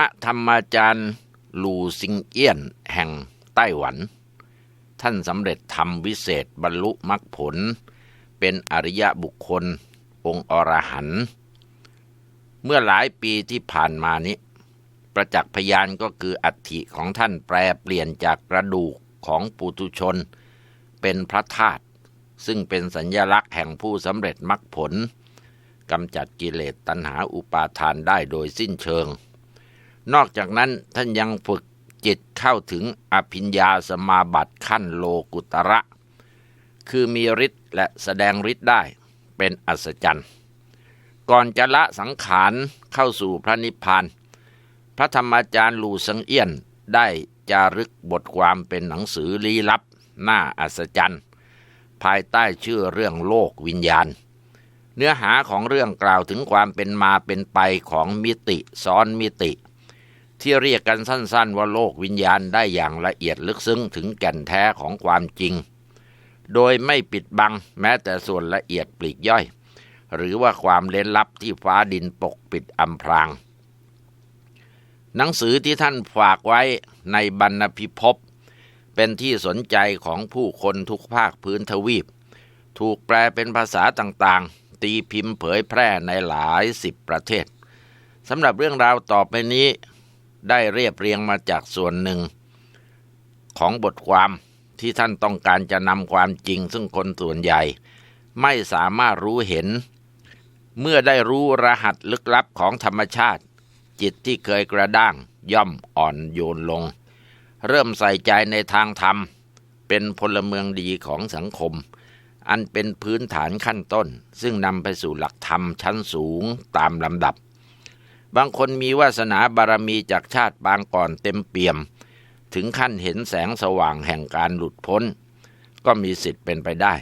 พระธรรมาจารย์ลูซิงเอี้ยนแห่งไต้หวัน ท่านสำเร็จทำวิเศษบรรลุมรรคผล เป็นอริยบุคคล องค์อรหันต์เมื่อหลายปีที่ผ่านมานี้ ประจักษ์พยานก็คืออัฐิของท่านแปลเปลี่ยนจากกระดูกของปุถุชน เป็นพระธาตุซึ่งเป็นสัญญลักษณ์แห่งผู้สำเร็จมรรคผลกำจัดกิเลสตัณหาอุปาทานได้โดยสิ้นเชิง นอกจากนั้นท่านยังฝึกจิตเข้าถึงอภิญญาสมาบัติขั้นโลกุตระ คือมีฤทธิ์และแสดงฤทธิ์ได้เป็นอัศจรรย์ ก่อนจะละสังขารเข้าสู่พระนิพพาน พระธรรมจารย์ลูสังเอี้ยนได้จารึกบทความเป็นหนังสือลี้ลับน่าอัศจรรย์ภายใต้ชื่อเรื่องโลกวิญญาณ เนื้อหาของเรื่องกล่าวถึงความเป็นมาเป็นไปของมิติซ้อนมิติ ที่เรียกกันสั้นๆ ว่าโลกวิญญาณได้อย่างละเอียดลึกซึ้งถึงแก่นแท้ของความจริง โดยไม่ปิดบังแม้แต่ส่วนละเอียดปลีกย่อย หรือว่าความเล้นลับที่ฟ้าดินปกปิดอำพราง หนังสือที่ท่านฝากไว้ในบรรณพิภพเป็นที่สนใจของผู้คนทุกภาคพื้นทวีป ถูกแปลเป็นภาษาต่างๆ ตีพิมพ์เผยแพร่ในหลายสิบประเทศสำหรับเรื่องราวต่อไปนี้ ได้เรียบเรียงมาจากส่วนหนึ่ง ของบทความที่ท่านต้องการจะนำความจริง ซึ่งคนส่วนใหญ่ ไม่สามารถรู้เห็น เมื่อได้รู้รหัสลึกลับของธรรมชาติ จิตที่เคยกระด้างย่อมอ่อนโยนลง เริ่มใส่ใจในทางธรรม เป็นพลเมืองดีของสังคม อันเป็นพื้นฐานขั้นต้น ซึ่งนำไปสู่หลักธรรมชั้นสูงตามลำดับ บางคนมีวาสนาบารมีจากชาติบางก่อนเต็มเปี่ยม ถึงขั้นเห็นแสงสว่างแห่งการหลุดพ้น ก็มีสิทธิ์เป็นไปได้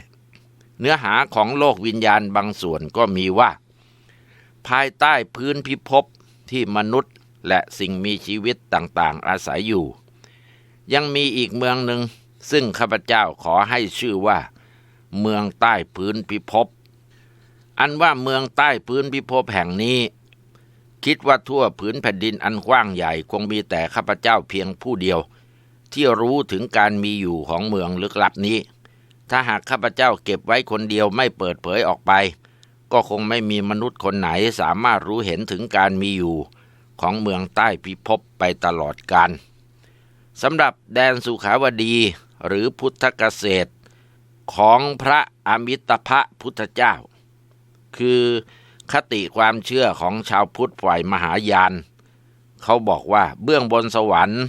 เนื้อหาของโลกวิญญาณบางส่วนก็มีว่า ภายใต้พื้นพิภพที่มนุษย์และสิ่งมีชีวิตต่างๆ อาศัยอยู่ ยังมีอีกเมืองหนึ่งซึ่งข้าพเจ้าขอให้ชื่อว่า เมืองใต้พื้นพิภพอันว่าเมืองใต้พื้นพิภพแห่งนี้ คิดว่าทั่วผืนแผ่นดินอันกว้างใหญ่คงมีแต่ข้าพเจ้าเพียงผู้เดียว ที่รู้ถึงการมีอยู่ของเมืองลึกลับนี้ ถ้าหากข้าพเจ้าเก็บไว้คนเดียวไม่เปิดเผยออกไป ก็คงไม่มีมนุษย์คนไหนสามารถรู้เห็นถึงการมีอยู่ ของเมืองใต้พิภพไปตลอดกาลสำหรับแดนสุขาวดีหรือพุทธเกษตร ของพระอมิตภะพุทธเจ้า คือ คติความเชื่อของชาวพุทธฝ่ายมหายาน เขาบอกว่าเบื้องบนสวรรค์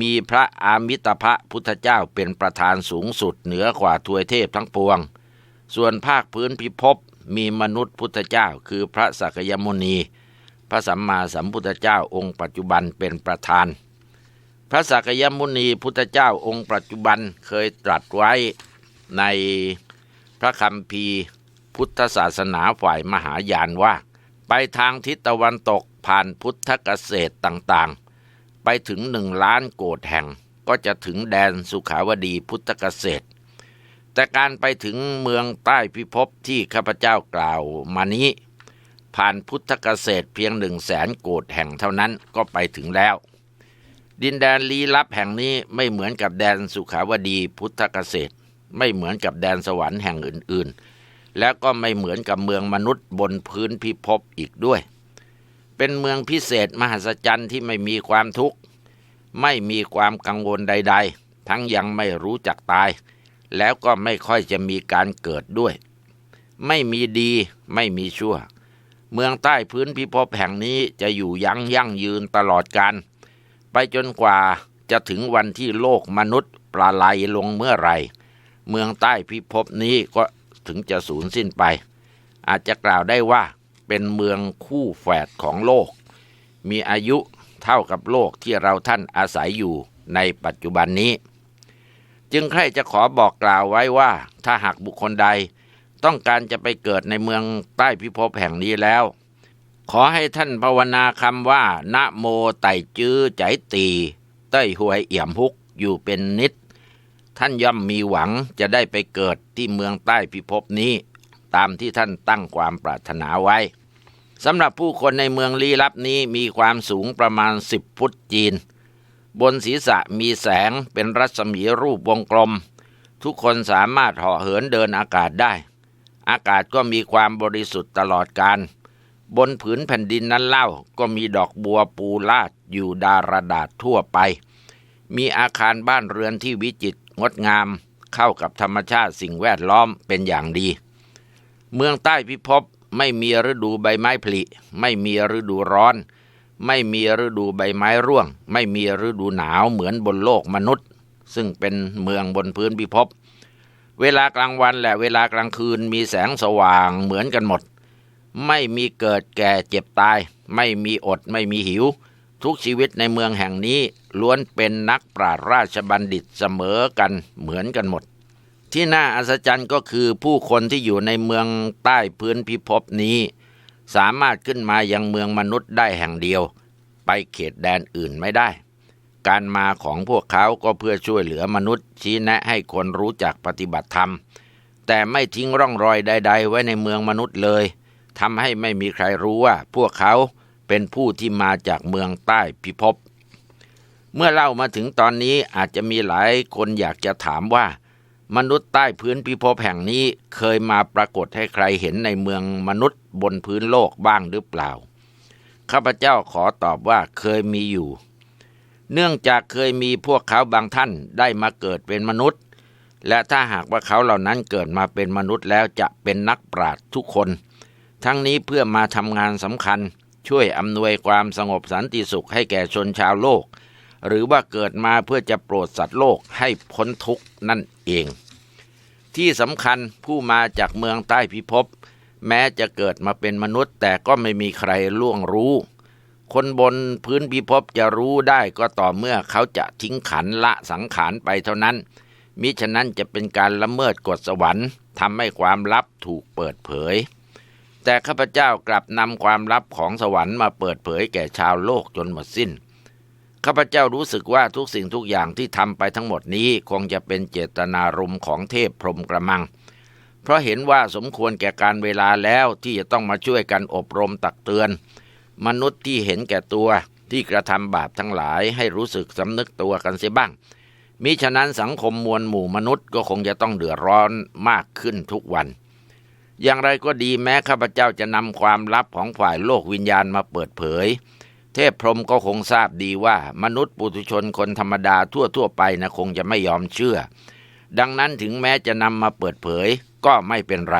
มีพระอามิตภะพุทธเจ้าเป็นประธานสูงสุดเหนือกว่าทวยเทพทั้งปวง ส่วนภาคพื้นพิภพมีมนุษย์พุทธเจ้าคือพระสักยมุนี พระสัมมาสัมพุทธเจ้าองค์ปัจจุบันเป็นประธาน พระสักยมุนีพุทธเจ้าองค์ปัจจุบันเคยตรัสไว้ในพระคัมภี พุทธศาสนาฝ่ายมหายานว่า ไปทางทิศตะวันตกผ่านพุทธเกษตรต่างๆ ไปถึงหนึ่งล้านโกดแห่งก็จะถึงแดนสุขาวดีพุทธเกษตร แต่การไปถึงเมืองใต้พิภพที่ข้าพเจ้ากล่าวมานี้ ผ่านพุทธเกษตรเพียงหนึ่งแสนโกดแห่งเท่านั้นก็ไปถึงแล้ว ดินแดนลี้ลับแห่งนี้ไม่เหมือนกับแดนสุขาวดีพุทธเกษตร ไม่เหมือนกับแดนสวรรค์แห่งอื่นๆ และก็ไม่เหมือนกับเมืองมนุษย์บนพื้นพิภพอีกด้วย เป็นเมืองพิเศษมหัศจรรย์ที่ไม่มีความทุกข์ ไม่มีความกังวลใด ๆ ทั้งยังไม่รู้จักตาย แล้วก็ไม่ค่อยจะมีการเกิดด้วย ไม่มีดีไม่มีชั่ว เมืองใต้พื้นพิภพแห่งนี้จะอยู่ยั้งยั่งยืนตลอดกาลไปจนกว่าจะถึงวันที่โลกมนุษย์ปลาไหลลงเมื่อไร เมืองใต้พิภพนี้ก็ ถึงจะสูญสิ้นไป อาจจะกล่าวได้ว่าเป็นเมืองคู่แฝดของโลก มีอายุเท่ากับโลกที่เราท่านอาศัยอยู่ในปัจจุบันนี้ จึงใครจะขอบอกกล่าวไว้ว่า ถ้าหากบุคคลใด ต้องการจะไปเกิดในเมืองใต้พิภพแห่งนี้แล้ว ขอให้ท่านภาวนาคำว่า นะโมไตจื้อใจตีเต้ยหวยเอี่ยมฮุกอยู่เป็นนิด ท่านย่อมมีหวังจะได้ไปเกิดที่เมืองใต้พิภพนี้ ตามที่ท่านตั้งความปรารถนาไว้สำหรับผู้คนในเมืองลี้ลับนี้มีความสูงประมาณสิบฟุตจีน บนศีรษะมีแสงเป็นรัศมีรูปวงกลม ทุกคนสามารถเหาะเหินเดินอากาศได้ อากาศก็มีความบริสุทธิ์ตลอดการบนผืนแผ่นดินนั้นเล่าก็มีดอกบัวปูลาดอยู่ดาราดาษทั่วไป มีอาคารบ้านเรือนที่วิจิตร งดงาม เข้ากับธรรมชาติสิ่งแวดล้อมเป็นอย่างดี เมืองใต้พิภพไม่มีฤดูใบไม้ผลิ ไม่มีฤดูร้อน ไม่มีฤดูใบไม้ร่วง ไม่มีฤดูหนาวเหมือนบนโลกมนุษย์ ซึ่งเป็นเมืองบนพื้นพิภพเวลากลางวันและเวลากลางคืนมีแสงสว่างเหมือนกันหมด ไม่มีเกิดแก่เจ็บตาย ไม่มีอดไม่มีหิว ทุกชีวิตในเมืองแห่งนี้ล้วนเป็นนักปราชราชบัณฑิตเสมอกันเหมือนกันหมด ที่น่าอัศจรรย์ก็คือผู้คนที่อยู่ในเมืองใต้พื้นพิภพนี้ สามารถขึ้นมายังเมืองมนุษย์ได้แห่งเดียว ไปเขตแดนอื่นไม่ได้ การมาของพวกเขาก็เพื่อช่วยเหลือมนุษย์ ชี้แนะให้คนรู้จักปฏิบัติธรรม แต่ไม่ทิ้งร่องรอยใด ๆ ไว้ในเมืองมนุษย์เลยทำให้ไม่มีใครรู้ว่าพวกเขา เป็นผู้ที่มาจากเมืองใต้พิภพ เมื่อเล่ามาถึงตอนนี้อาจจะมีหลายคนอยากจะถามว่า มนุษย์ใต้พื้นพิภพแห่งนี้เคยมาปรากฏให้ใครเห็นในเมืองมนุษย์บนพื้นโลกบ้างหรือเปล่า ข้าพเจ้าขอตอบว่าเคยมีอยู่ เนื่องจากเคยมีพวกเขาบางท่านได้มาเกิดเป็นมนุษย์ และถ้าหากว่าเขาเหล่านั้นเกิดมาเป็นมนุษย์แล้วจะเป็นนักปราชญ์ทุกคน ทั้งนี้เพื่อมาทำงานสำคัญ ช่วยอำนวยความสงบสันติสุขให้แก่ชนชาวโลก หรือว่าเกิดมาเพื่อจะโปรดสัตว์โลกให้พ้นทุกข์นั่นเอง ที่สำคัญผู้มาจากเมืองใต้พิภพแม้จะเกิดมาเป็นมนุษย์ แต่ก็ไม่มีใครล่วงรู้ คนบนพื้นพิภพจะรู้ได้ก็ต่อเมื่อเขาจะทิ้งขันละสังขารไปเท่านั้น มิฉะนั้นจะเป็นการละเมิดกฎสวรรค์ทำให้ความลับถูกเปิดเผย แต่ข้าพเจ้ากลับนำความลับของสวรรค์มาเปิดเผยแก่ชาวโลกจนหมดสิ้น ข้าพเจ้ารู้สึกว่าทุกสิ่งทุกอย่างที่ทำไปทั้งหมดนี้คงจะเป็นเจตนารมณ์ของเทพพรหมกระมัง เพราะเห็นว่าสมควรแก่การเวลาแล้วที่จะต้องมาช่วยกันอบรมตักเตือน มนุษย์ที่เห็นแก่ตัวที่กระทำบาปทั้งหลายให้รู้สึกสำนึกตัวกันเสียบ้าง มิฉะนั้นสังคมมวลหมู่มนุษย์ก็คงจะต้องเดือดร้อนมากขึ้นทุกวัน อย่างไรก็ดีแม้ข้าพเจ้าจะนำความลับของฝ่ายโลกวิญญาณมาเปิดเผย เทพพรหมก็คงทราบดีว่า มนุษย์ปุถุชนคนธรรมดาทั่วๆไปนะคงจะไม่ยอมเชื่อ ดังนั้นถึงแม้จะนำมาเปิดเผยก็ไม่เป็นไร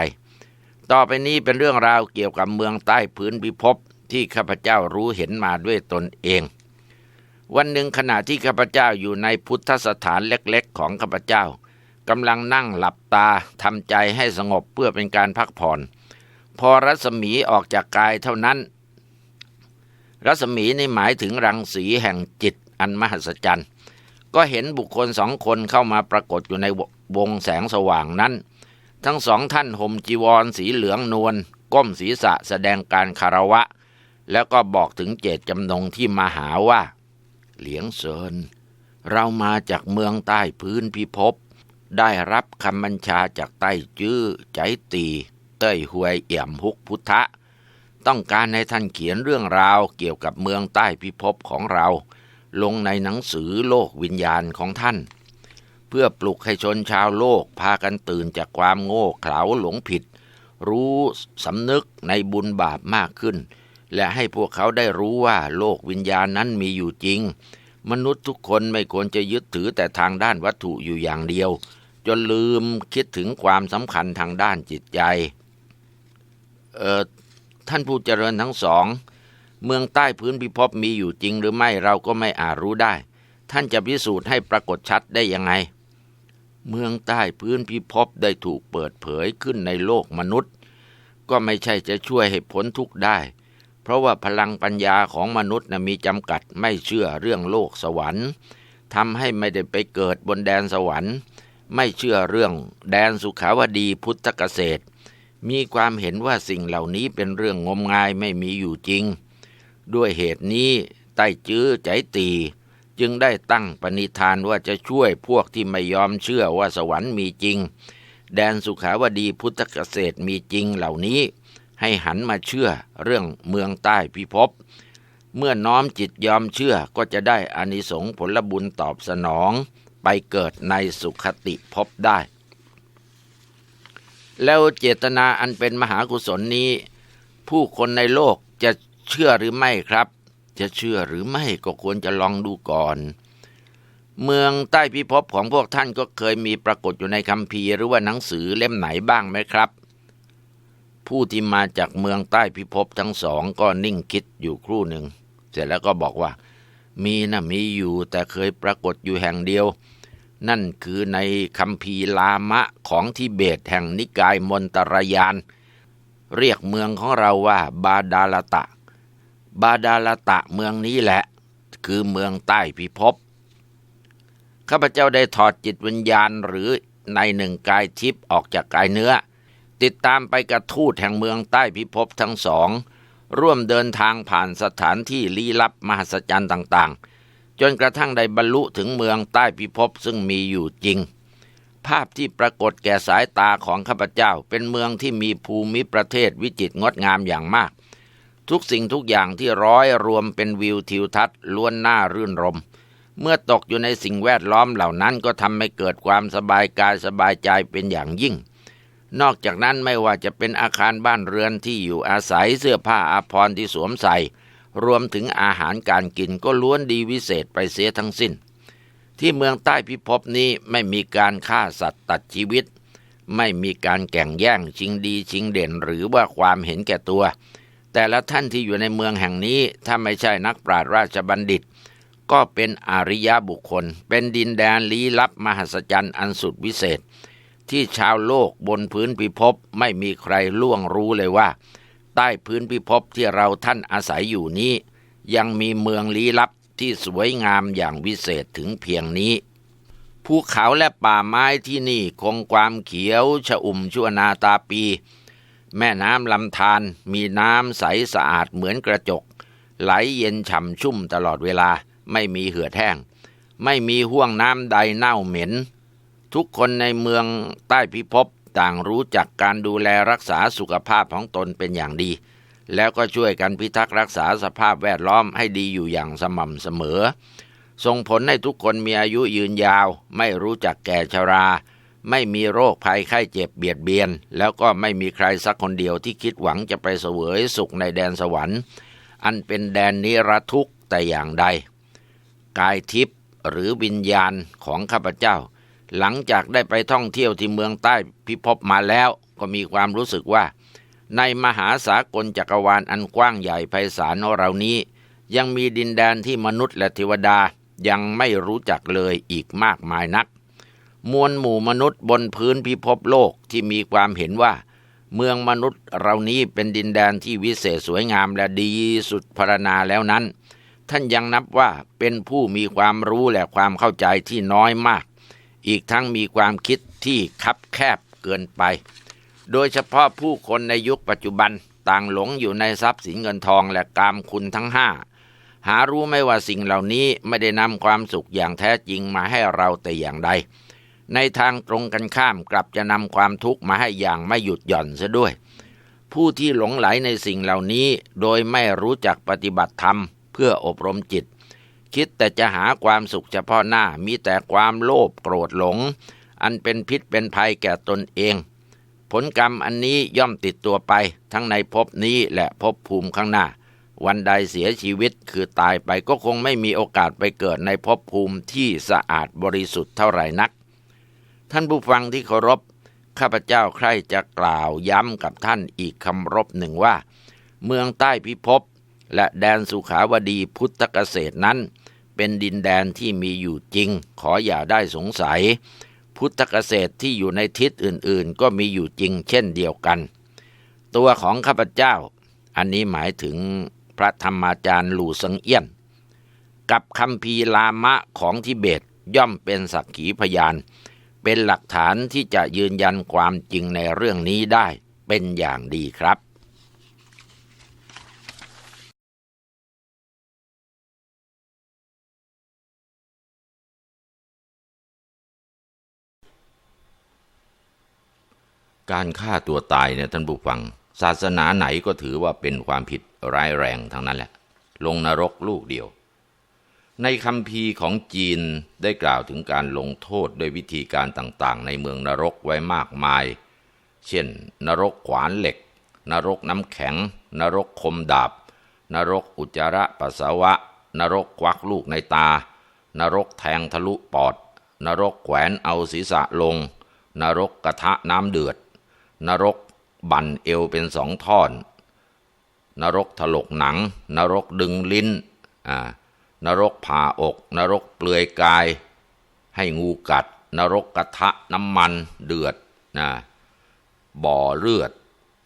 ต่อไปนี้เป็นเรื่องราวเกี่ยวกับเมืองใต้พื้นพิภพที่ข้าพเจ้ารู้เห็นมาด้วยตนเอง วันหนึ่งขณะที่ข้าพเจ้าอยู่ในพุทธสถานเล็กๆ ของข้าพเจ้า กำลังนั่งหลับตาทำใจให้สงบเพื่อเป็นการพักผ่อน พอรัศมีออกจากกายเท่านั้น รัศมีนี่หมายถึงรังสีแห่งจิตอันมหัศจรรย์ ก็เห็นบุคคลสองคนเข้ามาปรากฏอยู่ในวงแสงสว่างนั้น ทั้งสองท่านห่มจีวรสีเหลืองนวลก้มศีรษะแสดงการคารวะ แล้วก็บอกถึงเจตจำนงที่มาหาว่า เหลียงเซินเรามาจากเมืองใต้พื้นพิภพ ได้รับคำบัญชาจากใต้จื้อใจตี เต้ยหวยเอี่ยมฮุกพุทธะ ต้องการให้ท่านเขียนเรื่องราวเกี่ยวกับเมืองใต้พิภพของเรา ลงในหนังสือโลกวิญญาณของท่าน เพื่อปลุกให้ชนชาวโลกพากันตื่นจากความโง่เขลาหลงผิด รู้สำนึกในบุญบาปมากขึ้น และให้พวกเขาได้รู้ว่าโลกวิญญาณนั้นมีอยู่จริง มนุษย์ทุกคนไม่ควรจะยึดถือแต่ทางด้านวัตถุอยู่อย่างเดียว จนลืมคิดถึงความสำคัญทางด้านจิตใจ เออท่านผู้เจริญทั้งสอง เมืองใต้พื้นพิภพมีอยู่จริงหรือไม่เราก็ไม่อาจรู้ได้ ท่านจะพิสูจน์ให้ปรากฏชัดได้ยังไง เมืองใต้พื้นพิภพได้ถูกเปิดเผยขึ้นในโลกมนุษย์ ก็ไม่ใช่จะช่วยให้พ้นทุกข์ได้ เพราะว่าพลังปัญญาของมนุษย์นะมีจำกัดไม่เชื่อเรื่องโลกสวรรค์ทำให้ไม่ได้ไปเกิดบนแดนสวรรค์ ไม่เชื่อเรื่องแดนสุขาวดีพุทธเกษตร มีความเห็นว่าสิ่งเหล่านี้เป็นเรื่องงมงายไม่มีอยู่จริง ด้วยเหตุนี้ใต้จื้อใจตี จึงได้ตั้งปณิธานว่าจะช่วยพวกที่ไม่ยอมเชื่อว่าสวรรค์มีจริง แดนสุขาวดีพุทธเกษตรมีจริงเหล่านี้ ให้หันมาเชื่อเรื่องเมืองใต้พิภพเมื่อน้อมจิตยอมเชื่อก็จะได้อานิสงส์ผลบุญตอบสนอง ไปเกิดในสุขติภพได้ แล้วเจตนาอันเป็นมหากุศลนี้ ผู้คนในโลกจะเชื่อหรือไม่ครับ จะเชื่อหรือไม่ก็ควรจะลองดูก่อน เมืองใต้พิภพของพวกท่านก็เคยมีปรากฏอยู่ในคัมภีร์หรือว่าหนังสือเล่มไหนบ้างไหมครับ ผู้ที่มาจากเมืองใต้พิภพทั้งสองก็นิ่งคิดอยู่ครู่หนึ่ง เสร็จแล้วก็บอกว่ามีนะมีอยู่แต่เคยปรากฏอยู่แห่งเดียว นั่นคือในคัมภีร์ลามะของทิเบตแห่งนิกายมนตรยาน เรียกเมืองของเราว่าบาดาลตะ บาดาลตะเมืองนี้แหละ คือเมืองใต้พิภพข้าพเจ้าได้ถอดจิตวิญญาณหรือในหนึ่งกายทิพย์ออกจากกายเนื้อ ติดตามไปกระทูตแห่งเมืองใต้พิภพทั้งสอง ร่วมเดินทางผ่านสถานที่ลี้ลับมหัศจรรย์ต่างๆ จนกระทั่งได้บรรลุถึงเมืองใต้พิภพซึ่งมีอยู่จริง ภาพที่ปรากฏแก่สายตาของข้าพเจ้า เป็นเมืองที่มีภูมิประเทศวิจิตรงดงามอย่างมาก ทุกสิ่งทุกอย่างที่ร้อยรวมเป็นวิวทิวทัศน์ล้วนน่ารื่นรม เมื่อตกอยู่ในสิ่งแวดล้อมเหล่านั้นก็ทำให้เกิดความสบายกายสบายใจเป็นอย่างยิ่งนอกจากนั้นไม่ว่าจะเป็นอาคารบ้านเรือนที่อยู่อาศัยเสื้อผ้าอาภรณ์ที่สวมใส่ รวมถึงอาหารการกินก็ล้วนดีวิเศษไปเสียทั้งสิ้น ที่เมืองใต้พิภพนี้ไม่มีการฆ่าสัตว์ตัดชีวิต ไม่มีการแก่งแย่งชิงดีชิงเด่นหรือว่าความเห็นแก่ตัว แต่ละท่านที่อยู่ในเมืองแห่งนี้ถ้าไม่ใช่นักปราชญ์ราชบัณฑิต ก็เป็นอริยบุคคล เป็นดินแดนลี้ลับมหัศจรรย์อันสุดวิเศษ ที่ชาวโลกบนพื้นพิภพไม่มีใครล่วงรู้เลยว่า ใต้พื้นพิภพที่เราท่านอาศัยอยู่นี้ ยังมีเมืองลี้ลับที่สวยงามอย่างวิเศษถึงเพียงนี้ ภูเขาและป่าไม้ที่นี่คงความเขียวชอุ่มชั่วนาตาปี แม่น้ำลำธารมีน้ำใสสะอาดเหมือนกระจก ไหลเย็นฉ่ำชุ่มตลอดเวลาไม่มีเหือดแห้ง ไม่มีห่วงน้ำใดเน่าเหม็น ทุกคนในเมืองใต้พิภพ ต่างรู้จักการดูแลรักษาสุขภาพของตนเป็นอย่างดี แล้วก็ช่วยกันพิทักษ์รักษาสภาพแวดล้อมให้ดีอยู่อย่างสม่ำเสมอ ส่งผลให้ทุกคนมีอายุยืนยาว ไม่รู้จักแก่ชรา ไม่มีโรคภัยไข้เจ็บเบียดเบียน แล้วก็ไม่มีใครสักคนเดียวที่คิดหวังจะไปเสวยสุขในแดนสวรรค์ อันเป็นแดนนิรทุกข์แต่อย่างใด กายทิพย์หรือวิญญาณของข้าพเจ้า หลังจากได้ไปท่องเที่ยวที่เมืองใต้พิภพมาแล้ว ก็มีความรู้สึกว่า ในมหาสากลจักรวาลอันกว้างใหญ่ไพศาลเรานี้ ยังมีดินแดนที่มนุษย์และเทวดายังไม่รู้จักเลยอีกมากมายนัก มวลหมู่มนุษย์บนพื้นพิภพโลกที่มีความเห็นว่า เมืองมนุษย์เรานี้เป็นดินแดนที่วิเศษสวยงามและดีสุดพรรณนาแล้วนั้น ท่านยังนับว่าเป็นผู้มีความรู้และความเข้าใจที่น้อยมาก อีกทั้งมีความคิดที่คับแคบเกินไป โดยเฉพาะผู้คนในยุคปัจจุบันต่างหลงอยู่ในทรัพย์สินเงินทองและกามคุณทั้งห้าหารู้ไม่ว่าสิ่งเหล่านี้ไม่ได้นำความสุขอย่างแท้จริงมาให้เราแต่อย่างใด ในทางตรงกันข้ามกลับจะนำความทุกข์มาให้อย่างไม่หยุดหย่อนซะด้วย ผู้ที่หลงไหลในสิ่งเหล่านี้โดยไม่รู้จักปฏิบัติธรรม เพื่ออบรมจิต คิดแต่จะหาความสุขเฉพาะหน้ามีแต่ความโลภโกรธหลง อันเป็นพิษเป็นภัยแก่ตนเอง ผลกรรมอันนี้ย่อมติดตัวไป ทั้งในภพนี้และภพภูมิข้างหน้า วันใดเสียชีวิตคือตายไปก็คงไม่มีโอกาสไปเกิดในภพภูมิที่สะอาดบริสุทธิ์เท่าไหร่นัก ท่านผู้ฟังที่เคารพข้าพเจ้าใคร่จะกล่าวย้ำกับท่านอีกคำรบหนึ่งว่า เมืองใต้พิภพ และแดนสุขาวดีพุทธเกษตรนั้น เป็นดินแดนที่มีอยู่จริง ขออย่าได้สงสัย พุทธเกษตรที่อยู่ในทิศอื่นๆ ก็มีอยู่จริงเช่นเดียวกัน ตัวของข้าพเจ้า อันนี้หมายถึงพระธรรมาจารย์หลู่สังเอี้ยน กับคำพีลามะของทิเบตย่อมเป็นสักขีพยาน เป็นหลักฐานที่จะยืนยันความจริงในเรื่องนี้ได้เป็นอย่างดีครับ การฆ่าตัวตายเนี่ยท่านผู้ฟัง ศาสนาไหนก็ถือว่าเป็นความผิดร้ายแรงทั้งนั้นแหละ ลงนรกลูกเดียว ในคำพีของจีนได้กล่าวถึงการลงโทษด้วยวิธีการต่างๆ ในเมืองนรกไว้มากมาย เช่น นรกขวานเหล็ก นรกน้ำแข็ง นรกคมดาบ นรกอุจจาระปัสสาวะ นรกควักลูกในตา นรกแทงทะลุปอด นรกแขวนเอาศีรษะลง นรกกระทะน้ำเดือด นรกบั่นเอวเป็นสองท่อน นรกถลกหนัง นรกดึงลิ้นนรกผ่าอก นรกเปลือยกาย ให้งูกัด นรกกระทะน้ำมันเดือดนะบ่อเลือด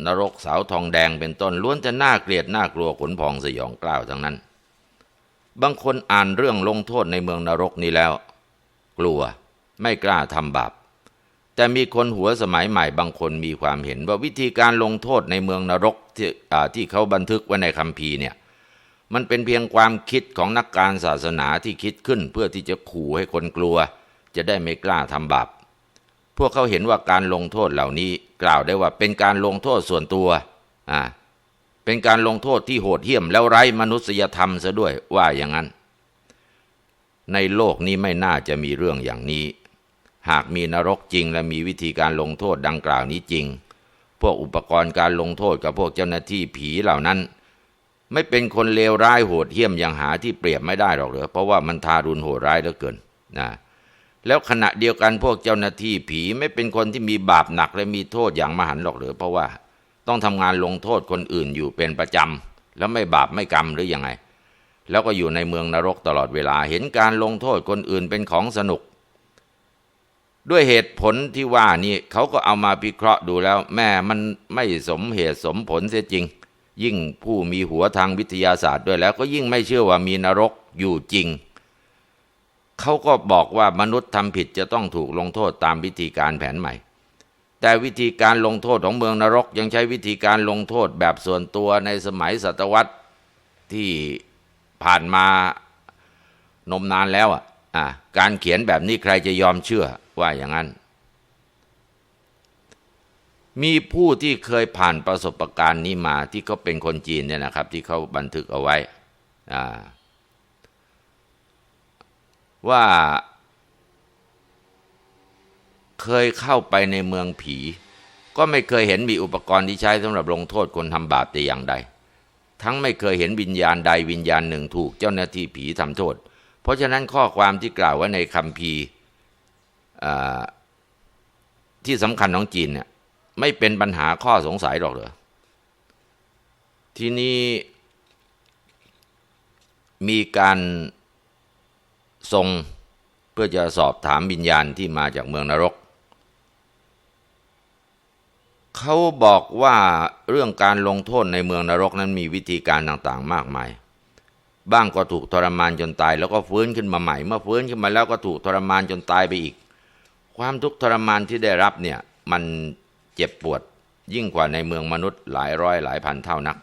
นรกเสาทองแดงเป็นต้นล้วนจะน่าเกลียดน่ากลัวขนพองสยองกล้าวทั้งนั้น บางคนอ่านเรื่องลงโทษในเมืองนรกนี้แล้ว กลัวไม่กล้าทำบาป แต่มีคนหัวสมัยใหม่บางคนมีความเห็น ว่าวิธีการลงโทษในเมืองนรกที่ที่เขาบันทึกไว้ในคัมภีร์เนี่ยมันเป็นเพียงความคิดของนักการศาสนาที่คิดขึ้นเพื่อที่จะขู่ให้คนกลัว จะได้ไม่กล้าทำบาปพวกเขาเห็นว่าการลงโทษเหล่านี้กล่าวได้ว่าเป็นการลงโทษส่วนตัวอ่าเป็นการลงโทษที่โหดเหี้ยมแล้วไร้มนุษยธรรมซะด้วยว่าอย่างนั้น ในโลกนี้ไม่น่าจะมีเรื่องอย่างนี้ หากมีนรกจริงและมีวิธีการลงโทษดังกล่าวนี้จริง พวกอุปกรณ์การลงโทษกับพวกเจ้าหน้าที่ผีเหล่านั้น ไม่เป็นคนเลวร้ายโหดเหี้ยมอย่างหาที่เปรียบไม่ได้หรอกเหรอเพราะว่ามันทารุณโหดร้ายเหลือเกินนะแล้วขณะเดียวกันพวกเจ้าหน้าที่ผีไม่เป็นคนที่มีบาปหนักและมีโทษอย่างมหันต์หรอกเหรือเพราะว่าต้องทำงานลงโทษคนอื่นอยู่เป็นประจำแล้วไม่บาปไม่กรรมหรืออยังไง แล้วก็อยู่ในเมืองนรกตลอดเวลาเห็นการลงโทษคนอื่นเป็นของสนุก ด้วยเหตุผลที่ว่านี่เขาก็เอามาพิเคราะห์ดูแล้ว แม่มันไม่สมเหตุสมผลเสียจริง ยิ่งผู้มีหัวทางวิทยาศาสตร์ด้วยแล้ว ก็ยิ่งไม่เชื่อว่ามีนรกอยู่จริง เขาก็บอกว่ามนุษย์ทำผิดจะต้องถูกลงโทษตามวิธีการแผนใหม่ แต่วิธีการลงโทษของเมืองนรก ยังใช้วิธีการลงโทษแบบส่วนตัวในสมัยศตวรรษที่ผ่านมานมนานแล้วอะอะการเขียนแบบนี้ใครจะยอมเชื่อ ว่าอย่างนั้น มีผู้ที่เคยผ่านประสบการณ์นี้มาที่เขาเป็นคนจีนเนี่ยนะครับ ที่เขาบันทึกเอาไว้ว่าเคยเข้าไปในเมืองผี ก็ไม่เคยเห็นมีอุปกรณ์ที่ใช้สำหรับลงโทษคนทำบาปแต่อย่างใด ทั้งไม่เคยเห็นวิญญาณใดวิญญาณหนึ่งถูกเจ้าหน้าที่ผีทำโทษ เพราะฉะนั้นข้อความที่กล่าวไว้ในคำพีร์ ที่สำคัญของจีนเนี่ยไม่เป็นปัญหาข้อสงสัยหรอกเหรอทีนี้มีการทรงเพื่อจะสอบถามวิญญาณที่มาจากเมืองนรก เขาบอกว่าเรื่องการลงโทษในเมืองนรกนั้นมีวิธีการต่างๆ มากมาย บ้างก็ถูกทรมานจนตาย แล้วก็ฟื้นขึ้นมาใหม่ เมื่อฟื้นขึ้นมาแล้วก็ถูกทรมานจนตายไปอีก ความทุกข์ทรมานที่ได้รับเนี่ยมันเจ็บปวดยิ่งกว่าในเมืองมนุษย์หลายร้อยหลายพันเท่านัก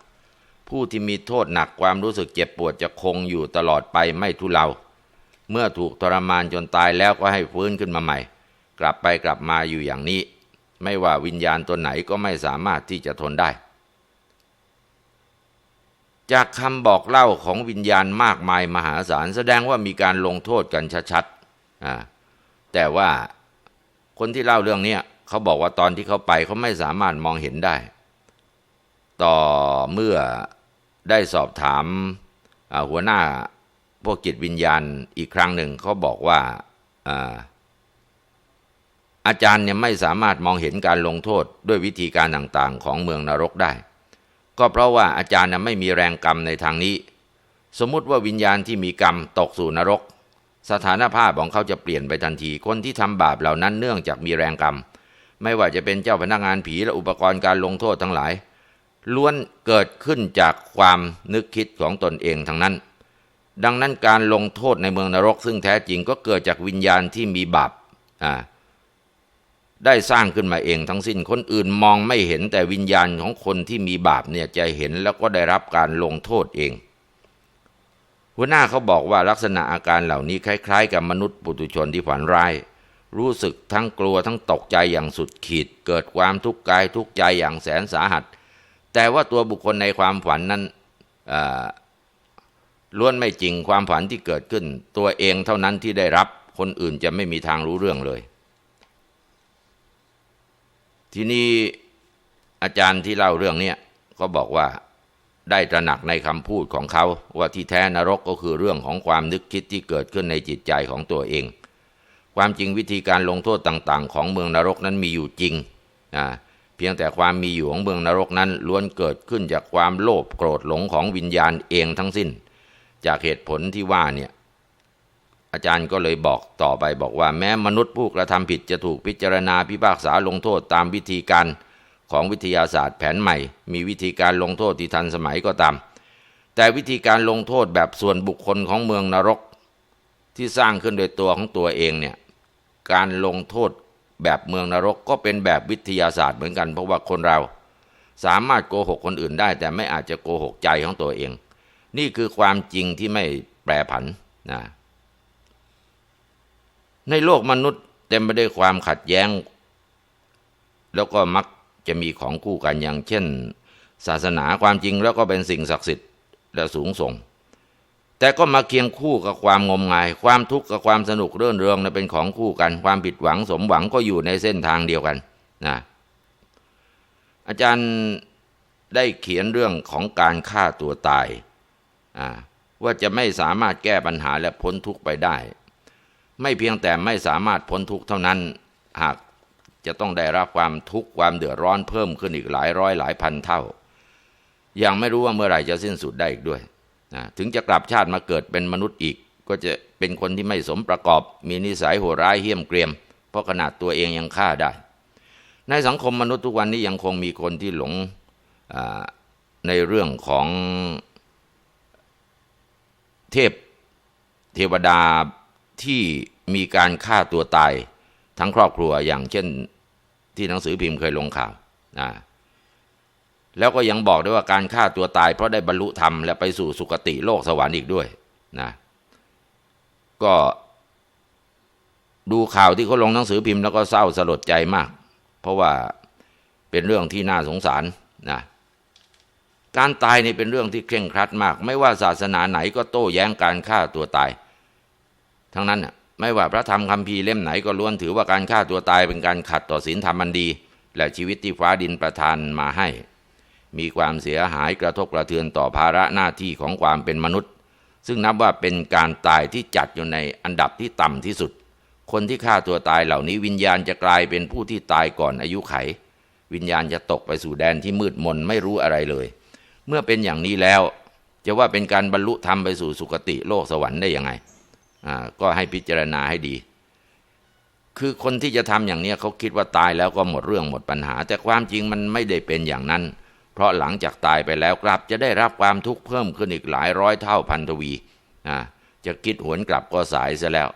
ผู้ที่มีโทษหนักความรู้สึกเจ็บปวดจะคงอยู่ตลอดไปไม่ทุเลา เมื่อถูกทรมานจนตายแล้วก็ให้ฟื้นขึ้นมาใหม่ กลับไปกลับมาอยู่อย่างนี้ ไม่ว่าวิญญาณตัวไหนก็ไม่สามารถที่จะทนได้ จากคำบอกเล่าของวิญญาณมากมายมหาศาลแสดงว่ามีการลงโทษกันชัดๆแต่ว่า คนที่เล่าเรื่องนี้เขาบอกว่าตอนที่เขาไปเขาไม่สามารถมองเห็นได้ ต่อเมื่อได้สอบถามหัวหน้าพวกจิตวิญญาณอีกครั้งหนึ่งเขาบอกว่าอาอาจารย์เนี่ยไม่สามารถมองเห็นการลงโทษด้วยวิธีการต่างๆ ของเมืองนรกได้ ก็เพราะว่าอาจารย์น่ยไม่มีแรงกรรมในทางนี้ สมมุติว่าวิญญาณที่มีกรรมตกสู่นรก สถานภาพของเขาจะเปลี่ยนไปทันที คนที่ทำบาปเหล่านั้นเนื่องจากมีแรงกรรม ไม่ว่าจะเป็นเจ้าพนักงานผีและอุปกรณ์การลงโทษทั้งหลาย ล้วนเกิดขึ้นจากความนึกคิดของตนเองทั้งนั้น ดังนั้นการลงโทษในเมืองนรก ซึ่งแท้จริงก็เกิดจากวิญญาณที่มีบาปได้สร้างขึ้นมาเองทั้งสิ้นคนอื่นมองไม่เห็นแต่วิญญาณของคนที่มีบาปเนี่ยจะเห็นแล้วก็ได้รับการลงโทษเอง หัวหน้าเขาบอกว่าลักษณะอาการเหล่านี้คล้าย ๆ กับมนุษย์ปุถุชนที่ฝันร้าย รู้สึกทั้งกลัวทั้งตกใจอย่างสุดขีด เกิดความทุกข์กายทุกข์ใจอย่างแสนสาหัส แต่ว่าตัวบุคคลในความฝันนั้นล้วนไม่จริงความฝันที่เกิดขึ้น ตัวเองเท่านั้นที่ได้รับคนอื่นจะไม่มีทางรู้เรื่องเลย ทีนี้อาจารย์ที่เล่าเรื่องนี้ก็บอกว่า ได้ตระหนักในคำพูดของเขา ว่าที่แท้นรกก็คือเรื่องของความนึกคิดที่เกิดขึ้นในจิตใจของตัวเอง ความจริงวิธีการลงโทษต่างๆ ของเมืองนรกนั้นมีอยู่จริงนะเพียงแต่ความมีอยู่ของเมืองนรกนั้นล้วนเกิดขึ้นจากความโลภโกรธหลงของวิญญาณเองทั้งสิ้น จากเหตุผลที่ว่าเนี่ยอาจารย์ก็เลยบอกต่อไปบอกว่าแม้มนุษย์ผู้กระทำผิดจะถูกพิจารณาพิพากษาลงโทษตามวิธีการ ของวิทยาศาสตร์แผนใหม่ มีวิธีการลงโทษที่ทันสมัยก็ตาม แต่วิธีการลงโทษแบบส่วนบุคคลของเมืองนรก ที่สร้างขึ้นโดยตัวของตัวเองเนี่ยการลงโทษแบบเมืองนรกก็เป็นแบบวิทยาศาสตร์เหมือนกัน เพราะว่าคนเราสามารถโกหกคนอื่นได้ แต่ไม่อาจจะโกหกใจของตัวเอง นี่คือความจริงที่ไม่แปรผันนะในโลกมนุษย์เต็มไปด้วยความขัดแย้ง แล้วก็มัก จะมีของคู่กันอย่างเช่น ศาสนาความจริงแล้วก็เป็นสิ่งศักดิ์สิทธิ์และสูงส่ง แต่ก็มาเคียงคู่กับความงมงาย ความทุกข์กับความสนุกเรื่นเริงนะเป็นของคู่กัน ความผิดหวังสมหวังก็อยู่ในเส้นทางเดียวกันนะอาจารย์ได้เขียนเรื่องของการฆ่าตัวตายว่าจะไม่สามารถแก้ปัญหาและพ้นทุกข์ไปได้ ไม่เพียงแต่ไม่สามารถพ้นทุกข์เท่านั้น หาก จะต้องได้รับความทุกข์ความเดือดร้อนเพิ่มขึ้นอีกหลายร้อยหลายพันเท่า ยังไม่รู้ว่าเมื่อไหร่จะสิ้นสุดได้อีกด้วยนะถึงจะกลับชาติมาเกิดเป็นมนุษย์อีก ก็จะเป็นคนที่ไม่สมประกอบ มีนิสัยโหดร้ายเหี้ยมเกรียม เพราะขนาดตัวเองยังฆ่าได้ ในสังคมมนุษย์ทุกวันนี้ยังคงมีคนที่หลงในเรื่องของเทพเทวดาที่มีการฆ่าตัวตาย ทั้งครอบครัวอย่างเช่นที่หนังสือพิมพ์เคยลงข่าวนะแล้วก็ยังบอกด้วยว่าการฆ่าตัวตายเพราะได้บรรลุธรรมและไปสู่สุคติโลกสวรรค์อีกด้วยนะก็ดูข่าวที่เขาลงหนังสือพิมพ์แล้วก็เศร้าสลดใจมาก เพราะว่าเป็นเรื่องที่น่าสงสารนะการตายนี่เป็นเรื่องที่เคร่งครัดมาก ไม่ว่าศาสนาไหนก็โต้แย้งการฆ่าตัวตาย ทั้งนั้นน่ะ ไม่ว่าพระธรรมคำพีเล่มไหนก็ล้วนถือว่าการฆ่าตัวตายเป็นการขัดต่อศีลธรรมมันดี และชีวิตที่ฟ้าดินประทานมาให้ มีความเสียหายกระทบกระเทือนต่อภาระหน้าที่ของความเป็นมนุษย์ ซึ่งนับว่าเป็นการตายที่จัดอยู่ในอันดับที่ต่ำที่สุด คนที่ฆ่าตัวตายเหล่านี้วิญญาณจะกลายเป็นผู้ที่ตายก่อนอายุไข วิญญาณจะตกไปสู่แดนที่มืดมนไม่รู้อะไรเลย เมื่อเป็นอย่างนี้แล้ว จะว่าเป็นการบรรลุธรรมไปสู่สุคติโลกสวรรค์ได้ยังไง ก็ให้พิจารณาให้ดี คือคนที่จะทำอย่างนี้เขาคิดว่าตายแล้วก็หมดเรื่องหมดปัญหา แต่ความจริงมันไม่ได้เป็นอย่างนั้น เพราะหลังจากตายไปแล้วกลับจะได้รับความทุกข์เพิ่มขึ้นอีกหลายร้อยเท่าพันทวีจะคิดหวนกลับก็สายซะแล้ว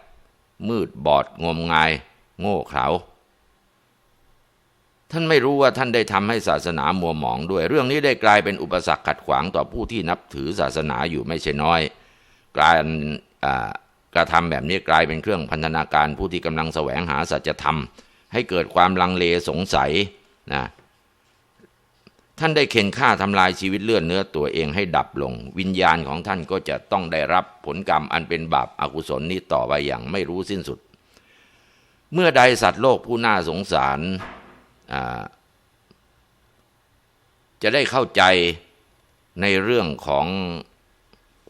มืดบอดงมงาย โง่เขลาท่านไม่รู้ว่าท่านได้ทำให้ศาสนามัวหมองด้วย เรื่องนี้ได้กลายเป็นอุปสรรคขัดขวางต่อผู้ที่นับถือศาสนาอยู่ไม่ใช่น้อยกลาย กระทำแบบนี้กลายเป็นเครื่องพันธนาการผู้ที่กำลังแสวงหาสัจธรรม ให้เกิดความลังเลสงสัยนะท่านได้เข็นฆ่าทำลายชีวิตเลือดเนื้อตัวเองให้ดับลง วิญญาณของท่านก็จะต้องได้รับผลกรรมอันเป็นบาปอากุศลนี้ต่อไปอย่างไม่รู้สิ้นสุด เมื่อใดสัตว์โลกผู้น่าสงสารจะได้เข้าใจในเรื่องของ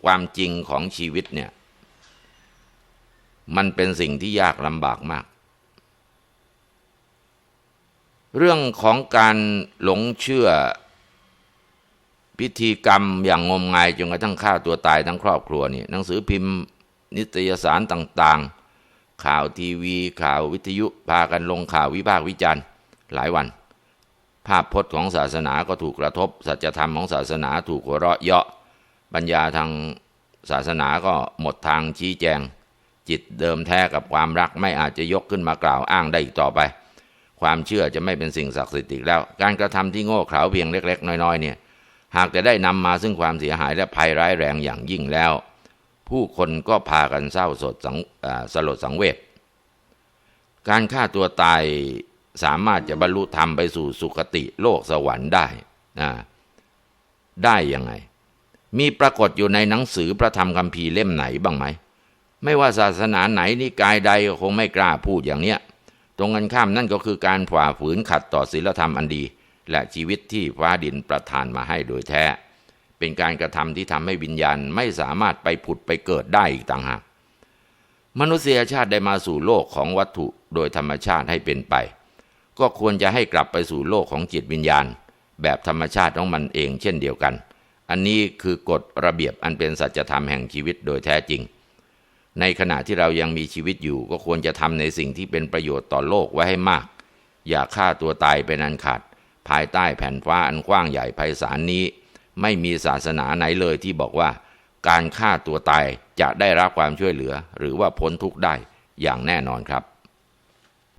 ความจริงของชีวิตเนี่ย มันเป็นสิ่งที่ยากลำบากมาก เรื่องของการหลงเชื่อพิธีกรรมอย่างงมงายจนกระทั่งฆ่าตัวตายทั้งครอบครัวนี่หนังสือพิมพ์ นิตยสารต่าง ๆ ข่าวทีวี ข่าววิทยุพากันลงข่าววิพากษ์วิจารณ์หลายวัน ภาพพจน์ของศาสนาก็ถูกกระทบ สัจธรรมของศาสนาถูกหัวเราะเยาะปัญญาทางศาสนาก็หมดทางชี้แจง จิตเดิมแท้กับความรักไม่อาจจะยกขึ้นมากล่าวอ้างได้อีกต่อไป ความเชื่อจะไม่เป็นสิ่งศักดิ์สิทธิ์อีกแล้ว การกระทำที่โง่เขลาเพียงเล็ก ๆ น้อยๆเนี่ย หากจะได้นำมาซึ่งความเสียหายและภัยร้ายแรงอย่างยิ่งแล้ว ผู้คนก็พากันเศร้าสดสสลดสังเวชการฆ่าตัวตายสามารถจะบรรลุธรรมไปสู่สุคติโลกสวรรค์ได้นะได้ยังไง มีปรากฏอยู่ในหนังสือพระธรรมคัมภีร์เล่มไหนบ้างไหม ไม่ว่าศาสนาไหนนิกายใดก็คงไม่กล้าพูดอย่างเนี้ย ตรงกันข้ามนั่นก็คือการฝ่าฝืนขัดต่อศีลธรรมอันดี และชีวิตที่ฟ้าดินประทานมาให้โดยแท้ เป็นการกระทำที่ทำให้วิญญาณไม่สามารถไปผุดไปเกิดได้อีกต่างหาก มนุษยชาติได้มาสู่โลกของวัตถุโดยธรรมชาติให้เป็นไป ก็ควรจะให้กลับไปสู่โลกของจิตวิญญาณ แบบธรรมชาติของมันเองเช่นเดียวกัน อันนี้คือกฎระเบียบอันเป็นสัจธรรมแห่งชีวิตโดยแท้จริง ในขณะที่เรายังมีชีวิตอยู่ ก็ควรจะทำในสิ่งที่เป็นประโยชน์ต่อโลกไว้ให้มาก อย่าฆ่าตัวตายเป็นอันขาด ภายใต้แผ่นฟ้าอันกว้างใหญ่ไพศาลนี้ ไม่มีศาสนาไหนเลยที่บอกว่า การฆ่าตัวตายจะได้รับความช่วยเหลือ หรือว่าพ้นทุกข์ได้อย่างแน่นอนครับ